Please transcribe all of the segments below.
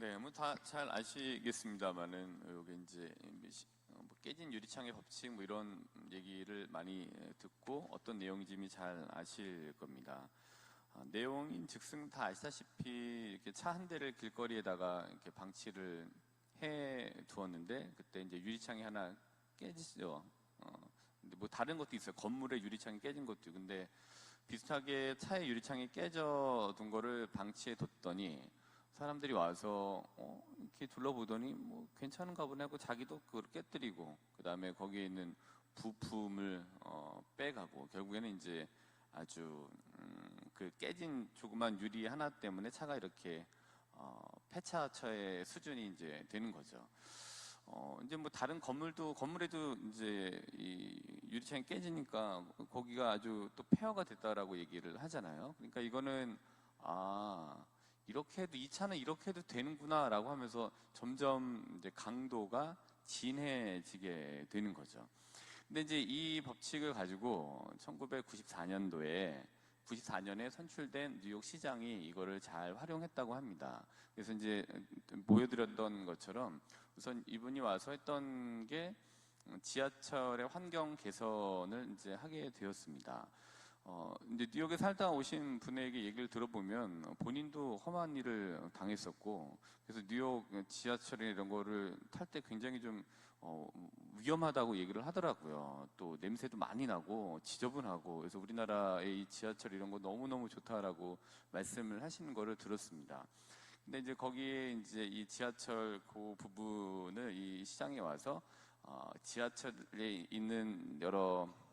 네, 뭐 다 잘 아시겠습니다만은 여기 이제 뭐 깨진 유리창의 법칙 뭐 이런 얘기를 많이 듣고 어떤 내용인지 잘 아실 겁니다. 아, 내용인 즉슨 다 아시다시피 이렇게 차 한 대를 길거리에다가 이렇게 방치를 해 두었는데 그때 이제 유리창이 하나 깨지죠. 어, 근데 뭐 다른 것도 있어요. 건물의 유리창이 깨진 것도. 근데 비슷하게 차의 유리창이 깨져 둔 거를 방치해 뒀더니 사람들이 와서 어, 이렇게 둘러보더니 뭐 괜찮은가 보네 하고 자기도 그걸 깨뜨리고 그 다음에 거기에 있는 부품을 어, 빼가고 결국에는 이제 아주 음, 그 깨진 조그만 유리 하나 때문에 차가 이렇게 어, 폐차처의 수준이 이제 되는 거죠. 어, 이제 뭐 다른 건물도 건물에도 이제 이 유리창이 깨지니까 거기가 아주 또 폐허가 됐다라고 얘기를 하잖아요. 그러니까 이거는 아 이렇게 해도 이 차는 이렇게 해도 되는구나라고 하면서 점점 이제 강도가 진해지게 되는 거죠. 근데 이제 이 법칙을 가지고 1994년도에 94년에 선출된 뉴욕 시장이 이거를 잘 활용했다고 합니다. 그래서 이제 보여드렸던 것처럼 우선 이분이 와서 했던 게 지하철의 환경 개선을 이제 하게 되었습니다. 어, 이제 뉴욕에 살다 오신 분에게 얘기를 들어보면 본인도 험한 일을 당했었고 그래서 뉴욕 지하철이나 이런 거를 탈 때 굉장히 좀 어, 위험하다고 얘기를 하더라고요. 또 냄새도 많이 나고 지저분하고 그래서 우리나라의 이 지하철 이런 거 너무너무 좋다라고 말씀을 하시는 거를 들었습니다. 근데 이제 거기에 이제 이 지하철 그 부분을 이 시장에 와서 어, 지하철에 있는 여러 어,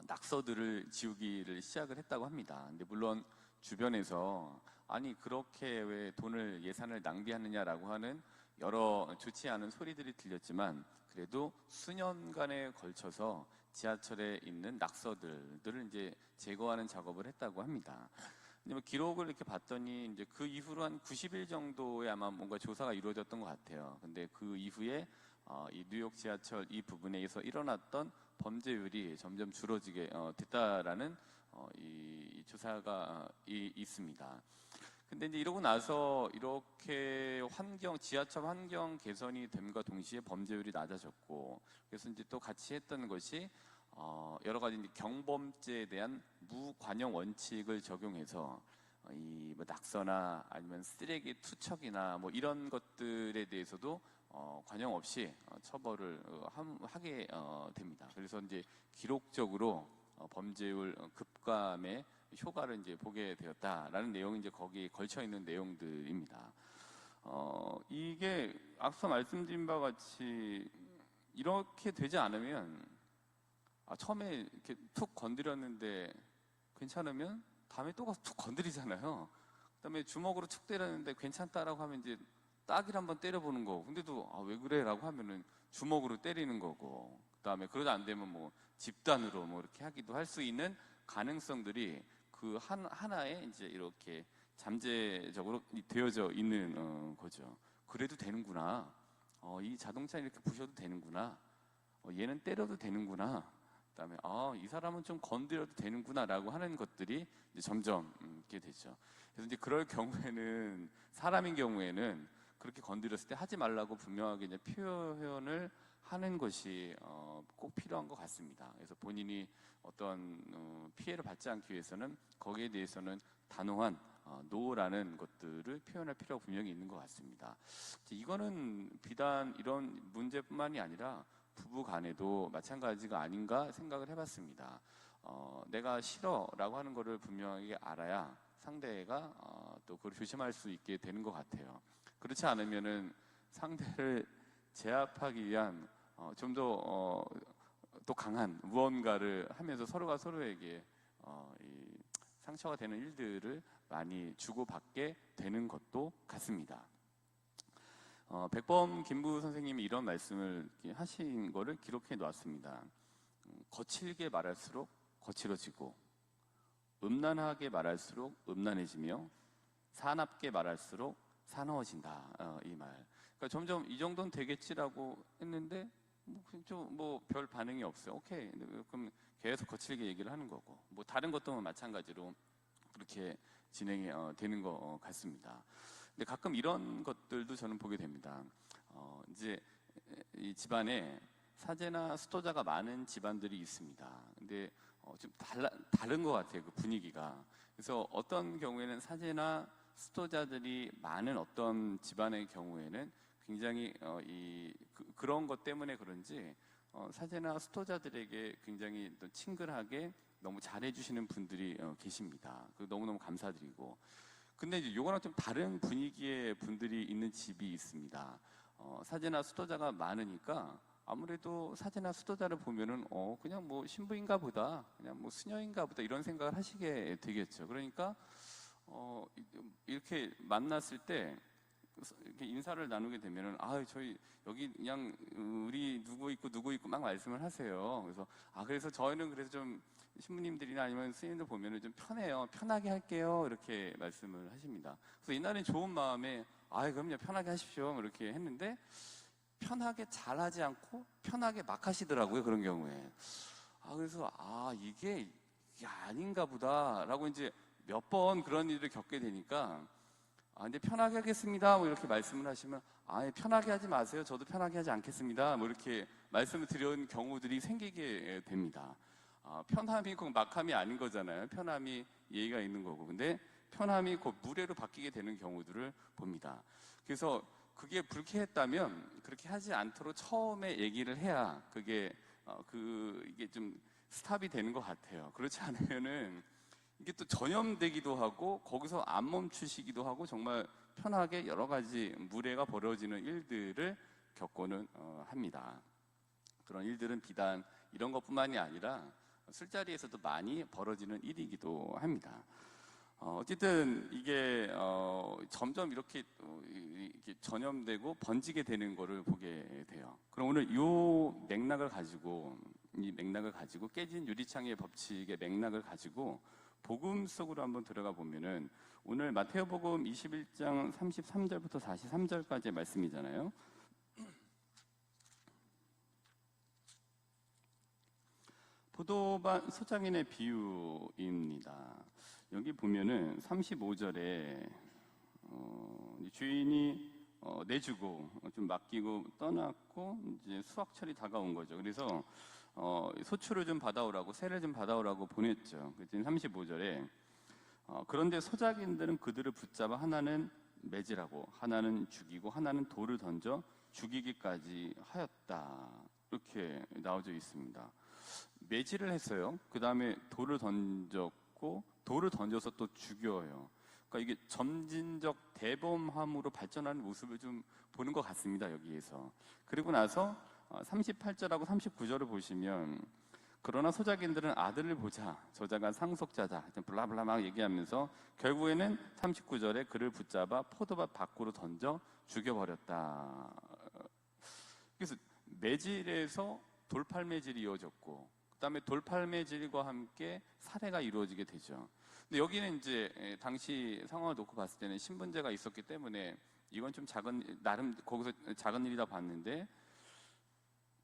낙서들을 지우기를 시작을 했다고 합니다. 근데 물론 주변에서 아니 그렇게 왜 돈을 예산을 낭비하느냐라고 하는 여러 좋지 않은 소리들이 들렸지만 그래도 수년간에 걸쳐서 지하철에 있는 낙서들들을 이제 제거하는 작업을 했다고 합니다. 근데 뭐 기록을 이렇게 봤더니 이제 그 이후로 한 90일 정도에 아마 뭔가 조사가 이루어졌던 것 같아요. 근데 그 이후에 어, 이 뉴욕 지하철 이 부분에서 일어났던 범죄율이 점점 줄어지게 어, 됐다라는 어, 이, 이 조사가 이, 있습니다. 근데 이제 이러고 나서 이렇게 환경 지하철 환경 개선이 됨과 동시에 범죄율이 낮아졌고 그래서 이제 또 같이 했던 것이 어, 여러 가지 경범죄에 대한 무관용 원칙을 적용해서 어, 이 뭐 낙서나 아니면 쓰레기 투척이나 뭐 이런 것들에 대해서도 어, 관용 없이 어, 처벌을 어, 함- 하게 어, 됩니다. 그래서 이제 기록적으로 어, 범죄율 어, 급감의 효과를 이제 보게 되었다라는 내용이 이제 거기에 걸쳐 있는 내용들입니다. 어, 이게 앞서 말씀드린 바와 같이 이렇게 되지 않으면 아, 처음에 이렇게 툭 건드렸는데 괜찮으면 다음에 또 가서 툭 건드리잖아요. 그다음에 주먹으로 툭 때렸는데 괜찮다라고 하면 이제 딱일 한번 때려보는 거고 근데도 아, 왜 그래라고 하면은 주먹으로 때리는 거고 그다음에 그러다 안 되면 뭐 집단으로 뭐 이렇게 하기도 할 수 있는 가능성들이 그 한, 하나에 이제 이렇게 잠재적으로 이- 되어져 있는 어, 거죠. 그래도 되는구나. 어, 이 자동차 이렇게 부셔도 되는구나. 어, 얘는 때려도 되는구나. 그다음에 아, 이 사람은 좀 건드려도 되는구나라고 하는 것들이 이제 점점 음, 이렇게 되죠. 그래서 이제 그럴 경우에는 사람인 경우에는 그렇게 건드렸을 때 하지 말라고 분명하게 이제 표현을 하는 것이 어, 꼭 필요한 것 같습니다. 그래서 본인이 어떤 어, 피해를 받지 않기 위해서는 거기에 대해서는 단호한 어, 노라는 것들을 표현할 필요가 분명히 있는 것 같습니다. 이거는 비단 이런 문제뿐만이 아니라 부부 간에도 마찬가지가 아닌가 생각을 해봤습니다. 어, 내가 싫어라고 하는 거를 분명하게 알아야 상대가 어, 또 그걸 조심할 수 있게 되는 것 같아요. 그렇지 않으면은 상대를 제압하기 위한 어, 좀더 어, 또 강한 무언가를 하면서 서로가 서로에게 어, 이 상처가 되는 일들을 많이 주고받게 되는 것도 같습니다. 어, 백범 김부 선생님이 이런 말씀을 하신 거를 기록해 놓았습니다. 음, 거칠게 말할수록 거칠어지고 음란하게 말할수록 음란해지며 사납게 말할수록 사나워진다. 어, 이 말. 그러니까 점점 이 정도는 되겠지라고 했는데 뭐좀뭐별 반응이 없어요. 오케이. 그럼 계속 거칠게 얘기를 하는 거고 뭐 다른 것도 마찬가지로 그렇게 진행이 어, 되는 것 같습니다. 근데 가끔 이런 것들도 저는 보게 됩니다. 어, 이제 이 집안에 사제나 수도자가 많은 집안들이 있습니다. 근데 어, 좀 달라, 다른 것 같아요. 그 분위기가. 그래서 어떤 경우에는 사제나 수도자들이 많은 어떤 집안의 경우에는 굉장히 어, 이 그, 런것 때문에 그런지 어, 사제나 수도자들에게 굉장히 또 친근하게 너무 잘해주시는 분들이 어, 계십니다. 그 너무너무 감사드리고. 근데 이제 요거랑 좀 다른 분위기의 분들이 있는 집이 있습니다. 어, 사제나 수도자가 많으니까 아무래도 사제나 수도자를 보면은 어 그냥 뭐 신부인가 보다 그냥 뭐 수녀인가 보다 이런 생각을 하시게 되겠죠. 그러니까 어 이렇게 만났을 때 이렇게 인사를 나누게 되면은 아 저희 여기 그냥 우리 누구 있고 누구 있고 막 말씀을 하세요. 그래서 아 그래서 저희는 그래서 좀 신부님들이나 아니면 스님들 보면은 좀 편해요. 편하게 할게요. 이렇게 말씀을 하십니다. 그래서 옛날엔 좋은 마음에 아 그럼요 편하게 하십시오. 이렇게 했는데 편하게 잘하지 않고 편하게 막 하시더라고요. 그런 경우에. 아 그래서 아 이게 이게 아닌가 보다라고 이제 몇 번 그런 일을 겪게 되니까 아, 근데 편하게 하겠습니다. 뭐 이렇게 말씀을 하시면, 아, 편하게 하지 마세요. 저도 편하게 하지 않겠습니다. 뭐 이렇게 말씀을 드린 경우들이 생기게 됩니다. 아, 편함이 꼭 막함이 아닌 거잖아요. 편함이 예의가 있는 거고. 근데 편함이 곧 무례로 바뀌게 되는 경우들을 봅니다. 그래서 그게 불쾌했다면 그렇게 하지 않도록 처음에 얘기를 해야 그게, 어, 그, 이게 좀 스탑이 되는 것 같아요. 그렇지 않으면은 이게 또 전염되기도 하고 거기서 안 멈추시기도 하고 정말 편하게 여러 가지 무례가 벌어지는 일들을 겪고는 어, 합니다. 그런 일들은 비단 이런 것뿐만이 아니라 술자리에서도 많이 벌어지는 일이기도 합니다. 어, 어쨌든 이게 어, 점점 이렇게, 어, 이렇게 전염되고 번지게 되는 거를 보게 돼요. 그럼 오늘 이 맥락을 가지고 이 맥락을 가지고 깨진 유리창의 법칙의 맥락을 가지고 복음 속으로 한번 들어가 보면은 오늘 마태오복음 21장 33절부터 43절까지의 말씀이잖아요. 포도밭 소장인의 비유입니다. 여기 보면은 35절에 어, 주인이 어, 내주고 좀 맡기고 떠났고 이제 수확철이 다가온 거죠. 그래서 어, 소출을 좀 받아오라고 세를 좀 받아오라고 보냈죠. 그랬더니 35절에 어, 그런데 소작인들은 그들을 붙잡아 하나는 매질하고 하나는 죽이고 하나는 돌을 던져 죽이기까지 하였다. 이렇게 나와져 있습니다. 매질을 했어요. 그 다음에 돌을 던졌고 돌을 던져서 또 죽여요. 그러니까 이게 점진적 대범함으로 발전하는 모습을 좀 보는 것 같습니다. 여기에서. 그리고 나서 38절하고 39절을 보시면 그러나 소작인들은 아들을 보자 저자가 상속자다 블라블라 막 얘기하면서 결국에는 39절에 그를 붙잡아 포도밭 밖으로 던져 죽여버렸다. 그래서 매질에서 돌팔매질이 이어졌고 그다음에 돌팔매질과 함께 살해가 이루어지게 되죠. 근데 여기는 이제 당시 상황을 놓고 봤을 때는 신분제가 있었기 때문에 이건 좀 작은 나름 거기서 작은 일이다 봤는데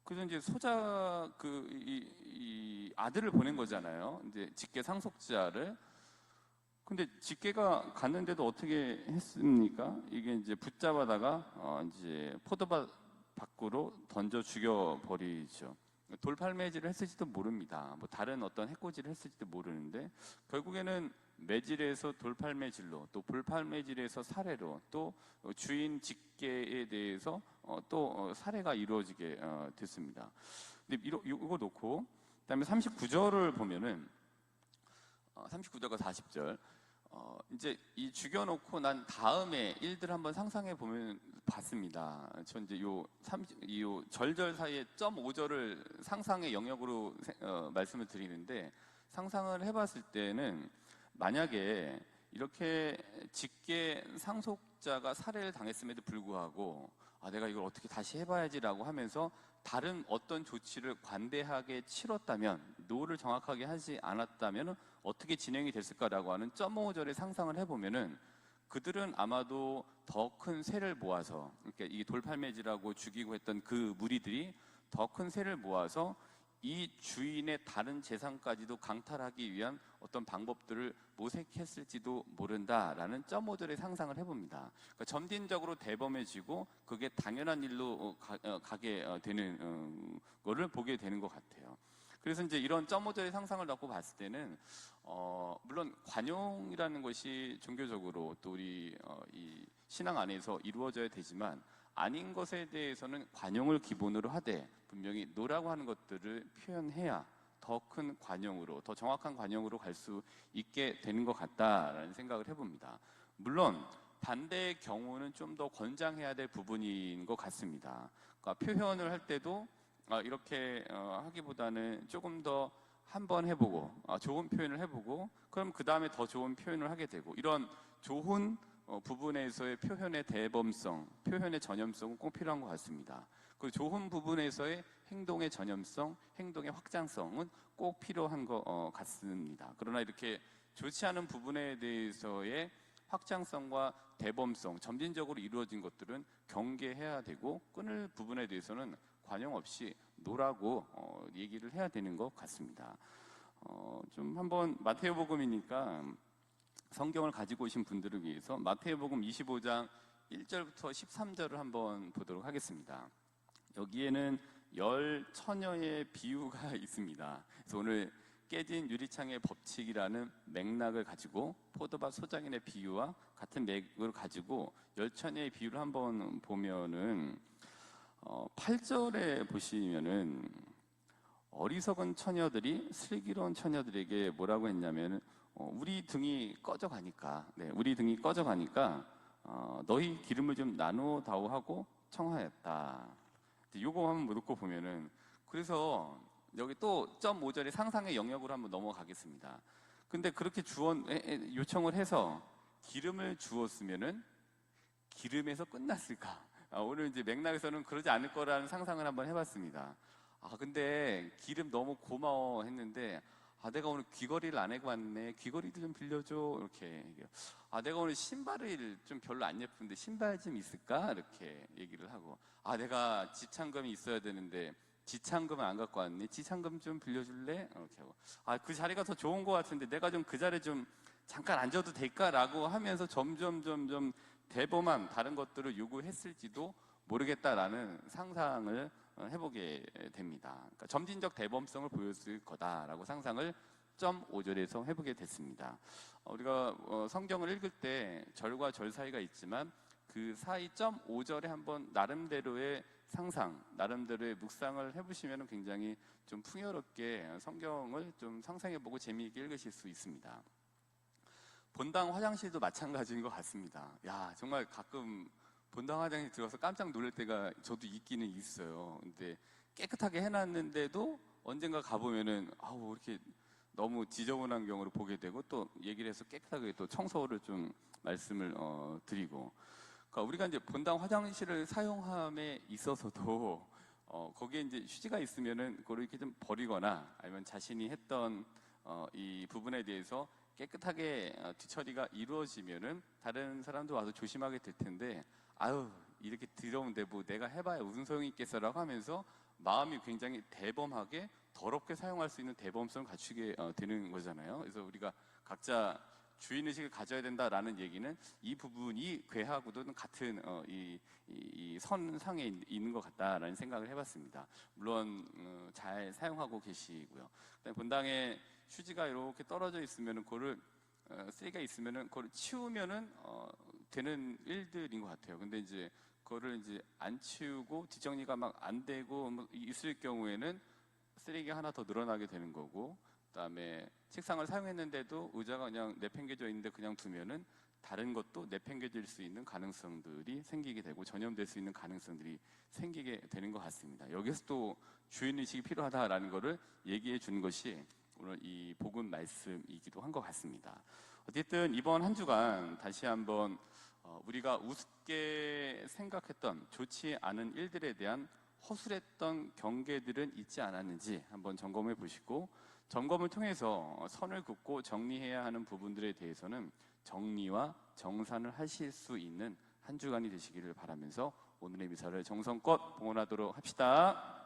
그래서 이제 소자 그이 이 아들을 보낸 거잖아요. 이제 직계 상속자를. 근데 직계가 갔는데도 어떻게 했습니까? 이게 이제 붙잡아다가 어 이제 포도밭 밖으로 던져 죽여 버리죠. 돌팔매질을 했을지도 모릅니다. 뭐 다른 어떤 해코지를 했을지도 모르는데 결국에는 매질에서 돌팔매질로 또 불팔매질에서 살해로 또 주인 직계에 대해서 어, 또 어, 살해가 이루어지게 어, 됐습니다. 근데 이거, 놓고 그다음에 39절을 보면은 39절과 40절 어, 이제 이 죽여놓고 난 다음에 일들 한번 상상해 보면 봤습니다. 저 이제 요 30, 요 절절 사이에 점 5절을 상상의 영역으로 어, 말씀을 드리는데 상상을 해봤을 때는 만약에 이렇게 직계 상속자가 살해를 당했음에도 불구하고 아, 내가 이걸 어떻게 다시 해봐야지라고 하면서 다른 어떤 조치를 관대하게 치렀다면, 노를 정확하게 하지 않았다면 어떻게 진행이 됐을까라고 하는 점오절의 상상을 해보면은 그들은 아마도 더 큰 새를 모아서, 그러니까 이 돌팔매질하고 죽이고 했던 그 무리들이 더 큰 새를 모아서 이 주인의 다른 재산까지도 강탈하기 위한 어떤 방법들을 모색했을지도 모른다라는 점오절의 상상을 해봅니다. 그러니까 점진적으로 대범해지고 그게 당연한 일로 어, 가, 게 되는 어, 거를 보게 되는 것 같아요. 그래서 이제 이런 점오절의 상상을 갖고 봤을 때는 어, 물론 관용이라는 것이 종교적으로 또 우리 어, 이 신앙 안에서 이루어져야 되지만 아닌 것에 대해서는 관용을 기본으로 하되 분명히 노라고 하는 것들을 표현해야 더 큰 관용으로 더 정확한 관용으로 갈 수 있게 되는 것 같다라는 생각을 해봅니다. 물론 반대의 경우는 좀 더 권장해야 될 부분인 것 같습니다. 그러니까 표현을 할 때도 아, 이렇게 어, 하기보다는 조금 더 한번 해보고 아, 좋은 표현을 해보고 그럼 그 다음에 더 좋은 표현을 하게 되고 이런 좋은 어, 부분에서의 표현의 대범성, 표현의 전염성은 꼭 필요한 것 같습니다. 그 좋은 부분에서의 행동의 전염성, 행동의 확장성은 꼭 필요한 것 어, 같습니다. 그러나 이렇게 좋지 않은 부분에 대해서의 확장성과 대범성, 점진적으로 이루어진 것들은 경계해야 되고 끊을 부분에 대해서는 관용 없이 노라고 어, 얘기를 해야 되는 것 같습니다. 어, 좀 한번 마태복음이니까 성경을 가지고 오신 분들을 위해서 마태복음 25장 1절부터 13절을 한번 보도록 하겠습니다. 여기에는 열 처녀의 비유가 있습니다. 그래서 오늘 깨진 유리창의 법칙이라는 맥락을 가지고 포도밭 소장인의 비유와 같은 맥을 가지고 열 처녀의 비유를 한번 보면은 어, 8절에 보시면은 어리석은 처녀들이 슬기로운 처녀들에게 뭐라고 했냐면 어, 우리 등이 꺼져가니까 네, 우리 등이 꺼져가니까 어, 너희 기름을 좀 나누어 다오 하고 청하였다. 요거 한번 놓고 보면은 그래서 여기 또 점 5절의 상상의 영역으로 한번 넘어가겠습니다. 근데 그렇게 주원 요청을 해서 기름을 주었으면은 기름에서 끝났을까? 아, 오늘 이제 맥락에서는 그러지 않을 거라는 상상을 한번 해봤습니다. 아 근데 기름 너무 고마워 했는데 아 내가 오늘 귀걸이를 안 해고 왔네. 귀걸이도 좀 빌려줘. 이렇게 아 내가 오늘 신발을 좀 별로 안 예쁜데 신발 좀 있을까? 이렇게 얘기를 하고. 아 내가 지창금이 있어야 되는데 지창금을 안 갖고 왔네. 지창금 좀 빌려줄래? 이렇게 하고. 아 그 자리가 더 좋은 것 같은데 내가 좀 그 자리에 좀 잠깐 앉아도 될까라고 하면서 점점 점점 대범한 다른 것들을 요구했을지도 모르겠다라는 상상을 어, 해보게 됩니다. 그러니까 점진적 대범성을 보였을 거다라고 상상을 점 5절에서 해보게 됐습니다. 어, 우리가 어, 성경을 읽을 때 절과 절 사이가 있지만 그 사이 점 5절에 한번 나름대로의 상상, 나름대로의 묵상을 해보시면 굉장히 좀 풍요롭게 성경을 좀 상상해보고 재미있게 읽으실 수 있습니다. 본당 화장실도 마찬가지인 것 같습니다. 야, 정말 가끔 본당 화장실 들어가서 깜짝 놀랄 때가 저도 있기는 있어요. 근데 깨끗하게 해놨는데도 언젠가 가보면은 아우 이렇게 너무 지저분한 경우를 보게 되고 또 얘기를 해서 깨끗하게 또 청소를 좀 말씀을 어, 드리고 그러니까 우리가 이제 본당 화장실을 사용함에 있어서도 어, 거기에 이제 휴지가 있으면은 그걸 이렇게 좀 버리거나 아니면 자신이 했던 어, 이 부분에 대해서 깨끗하게 어, 뒤처리가 이루어지면은 다른 사람도 와서 조심하게 될 텐데 아유 이렇게 더러운데 뭐 내가 해봐야 무슨 소용이 있겠어라고 하면서 마음이 굉장히 대범하게 더럽게 사용할 수 있는 대범성을 갖추게 어, 되는 거잖아요. 그래서 우리가 각자 주인의식을 가져야 된다라는 얘기는 이 부분이 괴하고도 같은 어, 이, 이, 이, 선상에 있는 것 같다라는 생각을 해봤습니다. 물론 어, 잘 사용하고 계시고요. 본당에 휴지가 이렇게 떨어져 있으면은 그거를 어, 쓰레기가 있으면은 그걸 치우면은 어, 되는 일들인 것 같아요. 근데 이제 그거를 이제 안 치우고 뒷정리가 막 안 되고 뭐 있을 경우에는 쓰레기가 하나 더 늘어나게 되는 거고 그다음에 책상을 사용했는데도 의자가 그냥 내팽개져 있는데 그냥 두면은 다른 것도 내팽개질 수 있는 가능성들이 생기게 되고 전염될 수 있는 가능성들이 생기게 되는 것 같습니다. 여기서 또 주인의식이 필요하다라는 것을 얘기해 주는 것이 오늘 이 복음 말씀이기도 한 것 같습니다. 어쨌든 이번 한 주간 다시 한번 어, 우리가 우습게 생각했던 좋지 않은 일들에 대한 허술했던 경계들은 있지 않았는지 한번 점검해 보시고 점검을 통해서 선을 긋고 정리해야 하는 부분들에 대해서는 정리와 정산을 하실 수 있는 한 주간이 되시기를 바라면서 오늘의 미사를 정성껏 봉헌하도록 합시다.